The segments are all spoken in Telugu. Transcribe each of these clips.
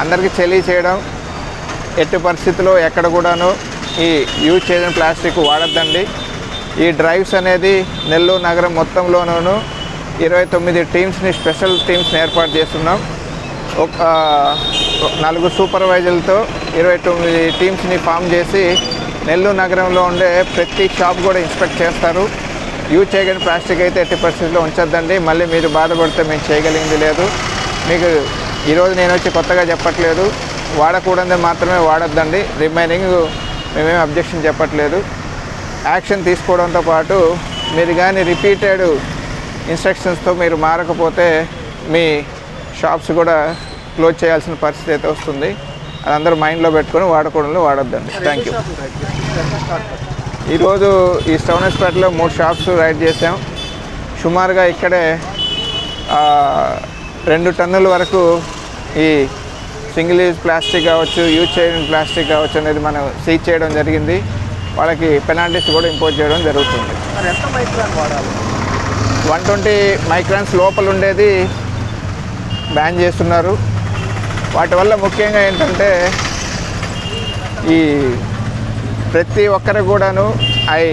అందరికీ తెలియచేయడం ఎట్టి పరిస్థితుల్లో ఎక్కడ కూడాను ఈ యూజ్ చేయని ప్లాస్టిక్ వాడద్దండి. ఈ డ్రైవ్స్ అనేది నెల్లూరు నగరం మొత్తంలోనూ ఇరవై తొమ్మిది టీమ్స్ని స్పెషల్ టీమ్స్ని ఏర్పాటు చేస్తున్నాం. ఒక నాలుగు సూపర్వైజర్లతో ఇరవై తొమ్మిది టీమ్స్ని ఫామ్ చేసి నెల్లూరు నగరంలో ఉండే ప్రతి షాప్ కూడా ఇన్స్పెక్ట్ చేస్తారు. యూజ్ చేయగలిగిన ప్లాస్టిక్ అయితే ఎట్టి పరిస్థితుల్లో ఉంచొద్దండి. మళ్ళీ మీరు బాధపడితే మేము చేయగలిగింది లేదు. మీకు ఈరోజు నేను వచ్చి కొత్తగా చెప్పట్లేదు. వాడకూడదే మాత్రమే వాడొద్దండి. రిమైనింగ్ మేమేం అబ్జెక్షన్ చెప్పట్లేదు. యాక్షన్ తీసుకోవడంతో పాటు మీరు కానీ రిపీటెడ్ ఇన్స్ట్రక్షన్స్తో మీరు మారకపోతే మీ షాప్స్ కూడా క్లోజ్ చేయాల్సిన పరిస్థితి అయితే వస్తుంది. అది అందరూ మైండ్లో పెట్టుకొని వాడకూడదు వాడొద్దండి. Thank you. ఈరోజు ఈ స్టౌనస్పేటలో మూడు షాప్స్ రైడ్ చేసాం సుమారుగా ఇక్కడే రెండు టన్నుల వరకు ఈ సింగిల్ యూజ్ ప్లాస్టిక్ కావచ్చు యూజ్ చేయని ప్లాస్టిక్ కావచ్చు అనేది మనం సీజ్ చేయడం జరిగింది. వాళ్ళకి పెనాల్టీస్ కూడా ఇంపోజ్ చేయడం జరుగుతుంది. వన్ ట్వంటీ మైక్రాన్స్ లోపల ఉండేది బ్యాన్ చేస్తున్నారు. వాటి వల్ల ముఖ్యంగా ఏంటంటే ఈ ప్రతి ఒక్కరు కూడాను అవి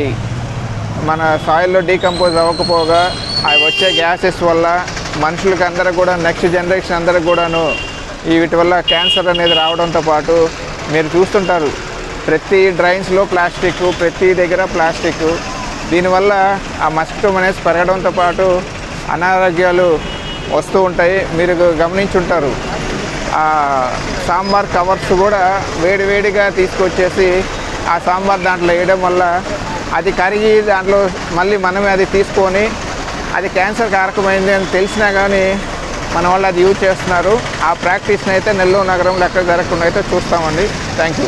మన సాయిల్లో డీకంపోజ్ అవ్వకపోగా అవి వచ్చే గ్యాసెస్ వల్ల మనుషులకి అందరూ కూడా నెక్స్ట్ జనరేషన్ అందరూ కూడాను వీటి వల్ల క్యాన్సర్ అనేది రావడంతో పాటు మీరు చూస్తుంటారు ప్రతి డ్రైన్స్లో ప్లాస్టిక్ ప్రతి దగ్గర ప్లాస్టిక్. దీనివల్ల ఆ మస్కిటో అనేది పెరగడంతో పాటు అనారోగ్యాలు వస్తూ ఉంటాయి. మీరు గమనించుంటారు. ఆ సాంబార్ కవర్స్ కూడా వేడివేడిగా తీసుకొచ్చేసి ఆ సాంబార్ దాంట్లో వేయడం వల్ల అది కరిగి దాంట్లో మళ్ళీ మనమే అది తీసుకొని అది క్యాన్సర్ కారకమైంది అని తెలిసినా కానీ మన వాళ్ళు అది యూజ్ చేస్తున్నారు. ఆ ప్రాక్టీస్ని అయితే నెల్లూరు నగరంలో ఎక్కడ జరగకుండా అయితే చూస్తామండి. Thank you.